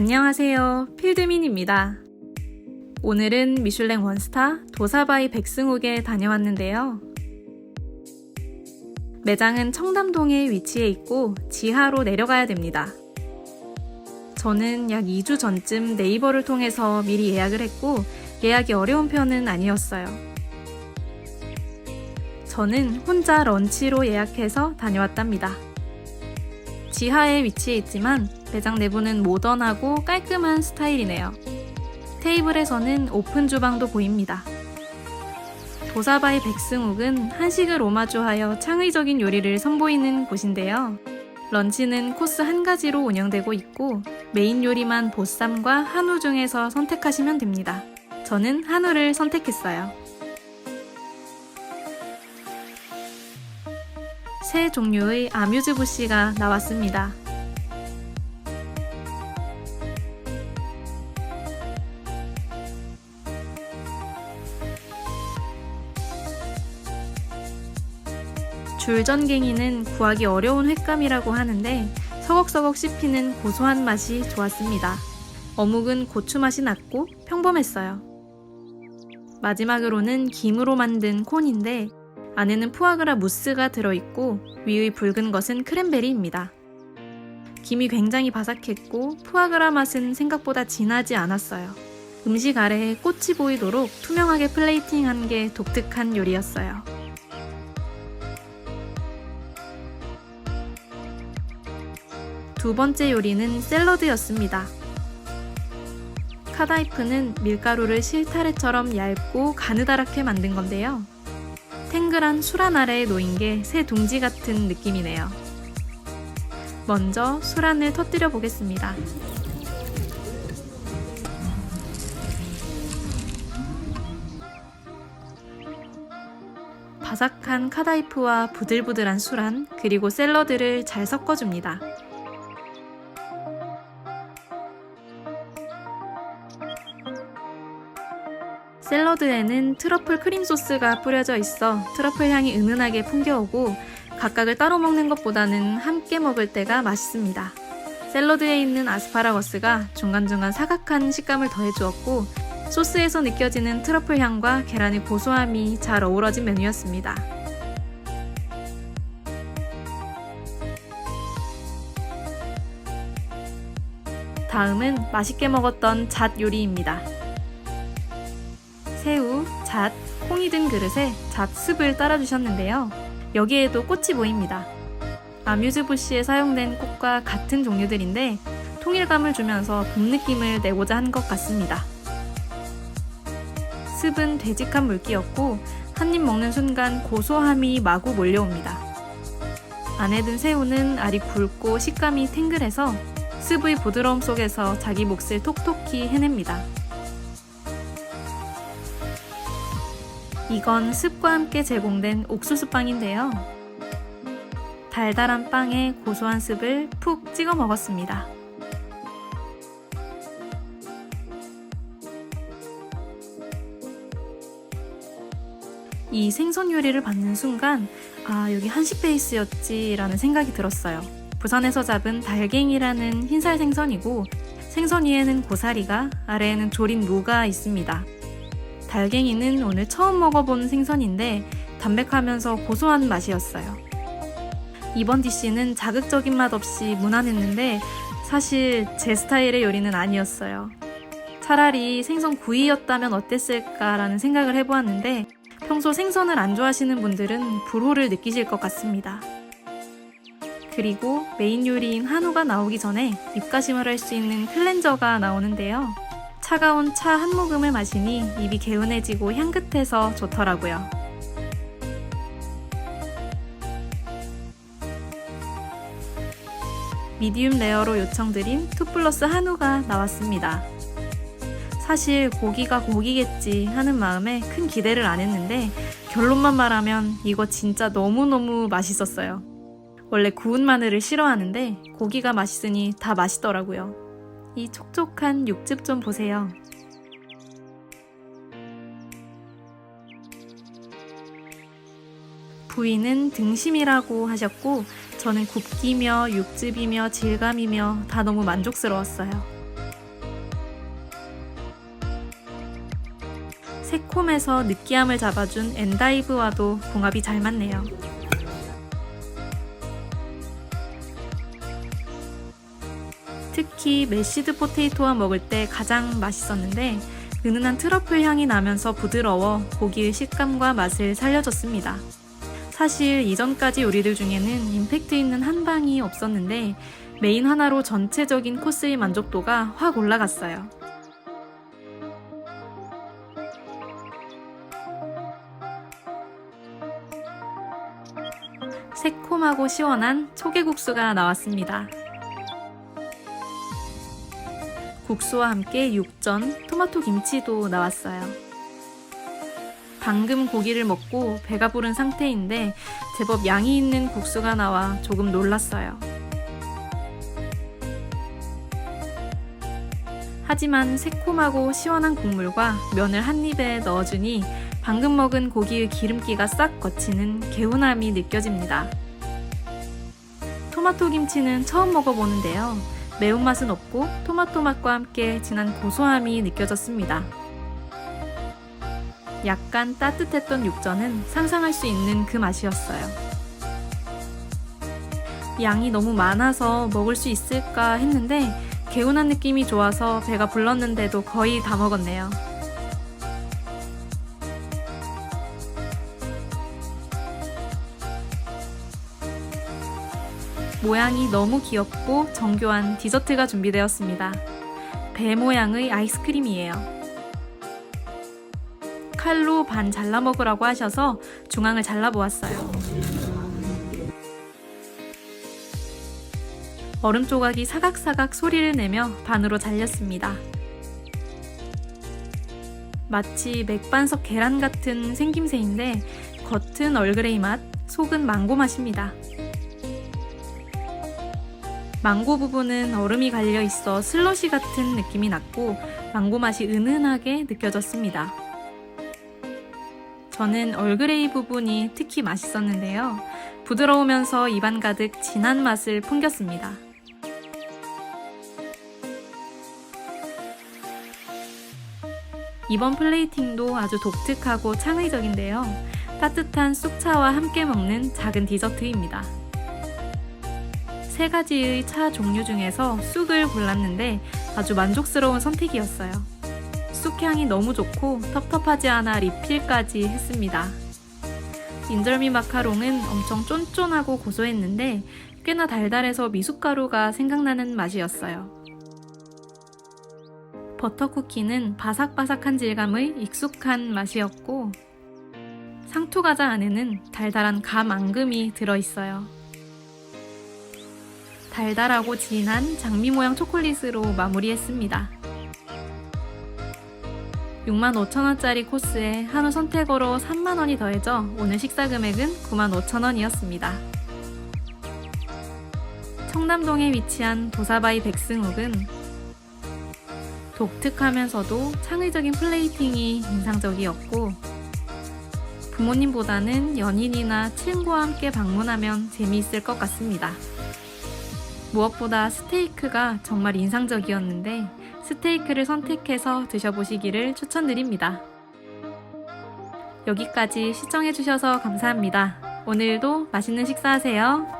안녕하세요. 필드민입니다. 오늘은 미슐랭 원스타 도사바이 백승욱에 다녀왔는데요. 매장은 청담동에 위치해 있고 지하로 내려가야 됩니다. 저는 약 2주 전쯤 네이버를 통해서 미리 예약을 했고 예약이 어려운 편은 아니었어요. 저는 혼자 런치로 예약해서 다녀왔답니다. 지하에 위치해 있지만 매장 내부는 모던하고 깔끔한 스타일이네요. 테이블에서는 오픈 주방도 보입니다. 도사바이 백승욱은 한식을 오마주하여 창의적인 요리를 선보이는 곳인데요. 런치는 코스 한 가지로 운영되고 있고 메인 요리만 보쌈과 한우 중에서 선택하시면 됩니다. 저는 한우를 선택했어요. 새 종류의 아뮤즈 부시가 나왔습니다. 줄전갱이는 구하기 어려운 횟감이라고 하는데 서걱서걱 씹히는 고소한 맛이 좋았습니다. 어묵은 고추 맛이 났고 평범했어요. 마지막으로는 김으로 만든 콘인데 안에는 푸아그라 무스가 들어있고 위의 붉은 것은 크랜베리입니다. 김이 굉장히 바삭했고 푸아그라 맛은 생각보다 진하지 않았어요. 음식 아래에 꽃이 보이도록 투명하게 플레이팅한 게 독특한 요리였어요. 두 번째 요리는 샐러드였습니다. 카다이프는 밀가루를 실타래처럼 얇고 가느다랗게 만든 건데요. 탱글한 수란 아래에 놓인 게 새 둥지 같은 느낌이네요. 먼저 수란을 터뜨려 보겠습니다. 바삭한 카다이프와 부들부들한 수란, 그리고 샐러드를 잘 섞어줍니다. 샐러드에는 트러플 크림 소스가 뿌려져 있어 트러플 향이 은은하게 풍겨오고 각각을 따로 먹는 것보다는 함께 먹을 때가 맛있습니다. 샐러드에 있는 아스파라거스가 중간중간 사각한 식감을 더해주었고 소스에서 느껴지는 트러플 향과 계란의 고소함이 잘 어우러진 메뉴였습니다. 다음은 맛있게 먹었던 잣 요리입니다. 새우, 잣, 콩이 든 그릇에 잣습을 따라주셨는데요. 여기에도 꽃이 보입니다. 아뮤즈 부시에 사용된 꽃과 같은 종류들인데 통일감을 주면서 봄 느낌을 내고자 한 것 같습니다. 습은 되직한 물기였고 한 입 먹는 순간 고소함이 마구 몰려옵니다. 안에 든 새우는 알이 굵고 식감이 탱글해서 습의 부드러움 속에서 자기 몫을 톡톡히 해냅니다. 이건 습과 함께 제공된 옥수수빵인데요. 달달한 빵에 고소한 습을 푹 찍어 먹었습니다. 이 생선 요리를 받는 순간, 아, 여기 한식 베이스였지라는 생각이 들었어요. 부산에서 잡은 달갱이라는 흰살 생선이고, 생선 위에는 고사리가, 아래에는 조린 무가 있습니다. 달갱이는 오늘 처음 먹어본 생선인데 담백하면서 고소한 맛이었어요. 이번 디쉬는 자극적인 맛 없이 무난했는데 사실 제 스타일의 요리는 아니었어요. 차라리 생선 구이였다면 어땠을까라는 생각을 해보았는데 평소 생선을 안 좋아하시는 분들은 불호를 느끼실 것 같습니다. 그리고 메인 요리인 한우가 나오기 전에 입가심을 할 수 있는 클렌저가 나오는데요. 차가운 차 한 모금을 마시니 입이 개운해지고 향긋해서 좋더라고요. 미디움 레어로 요청드린 2 플러스 한우가 나왔습니다. 사실 고기가 고기겠지 하는 마음에 큰 기대를 안 했는데 결론만 말하면 이거 진짜 너무너무 맛있었어요. 원래 구운 마늘을 싫어하는데 고기가 맛있으니 다 맛있더라고요. 이 촉촉한 육즙 좀 보세요. 부위는 등심이라고 하셨고 저는 굽기며 육즙이며 질감이며 다 너무 만족스러웠어요. 새콤해서 느끼함을 잡아준 엔다이브와도 궁합이 잘 맞네요. 특히 메시드 포테이토와 먹을 때 가장 맛있었는데 은은한 트러플 향이 나면서 부드러워 고기의 식감과 맛을 살려줬습니다. 사실 이전까지 요리들 중에는 임팩트 있는 한 방이 없었는데 메인 하나로 전체적인 코스의 만족도가 확 올라갔어요. 새콤하고 시원한 초계국수가 나왔습니다. 국수와 함께 육전, 토마토 김치도 나왔어요. 방금 고기를 먹고 배가 부른 상태인데 제법 양이 있는 국수가 나와 조금 놀랐어요. 하지만 새콤하고 시원한 국물과 면을 한 입에 넣어주니 방금 먹은 고기의 기름기가 싹 거치는 개운함이 느껴집니다. 토마토 김치는 처음 먹어보는데요. 매운맛은 없고 토마토 맛과 함께 진한 고소함이 느껴졌습니다. 약간 따뜻했던 육전은 상상할 수 있는 그 맛이었어요. 양이 너무 많아서 먹을 수 있을까 했는데 개운한 느낌이 좋아서 배가 불렀는데도 거의 다 먹었네요. 모양이 너무 귀엽고 정교한 디저트가 준비되었습니다. 배 모양의 아이스크림이에요. 칼로 반 잘라 먹으라고 하셔서 중앙을 잘라 보았어요. 얼음 조각이 사각사각 소리를 내며 반으로 잘렸습니다. 마치 맥반석 계란 같은 생김새인데 겉은 얼그레이 맛, 속은 망고 맛입니다. 망고 부분은 얼음이 갈려 있어 슬러시 같은 느낌이 났고 망고 맛이 은은하게 느껴졌습니다. 저는 얼그레이 부분이 특히 맛있었는데요. 부드러우면서 입안 가득 진한 맛을 풍겼습니다. 이번 플레이팅도 아주 독특하고 창의적인데요. 따뜻한 쑥차와 함께 먹는 작은 디저트입니다. 세 가지의 차 종류 중에서 쑥을 골랐는데 아주 만족스러운 선택이었어요. 쑥향이 너무 좋고 텁텁하지 않아 리필까지 했습니다. 인절미 마카롱은 엄청 쫀쫀하고 고소했는데 꽤나 달달해서 미숫가루가 생각나는 맛이었어요. 버터 쿠키는 바삭바삭한 질감의 익숙한 맛이었고 상투 과자 안에는 달달한 감 앙금이 들어 있어요. 달달하고 진한 장미 모양 초콜릿으로 마무리했습니다. 65,000원짜리 코스에 한우 선택으로 3만원이 더해져 오늘 식사 금액은 95,000원이었습니다. 청담동에 위치한 도사바이 백승욱은 독특하면서도 창의적인 플레이팅이 인상적이었고 부모님보다는 연인이나 친구와 함께 방문하면 재미있을 것 같습니다. 무엇보다 스테이크가 정말 인상적이었는데 스테이크를 선택해서 드셔보시기를 추천드립니다. 여기까지 시청해주셔서 감사합니다. 오늘도 맛있는 식사하세요.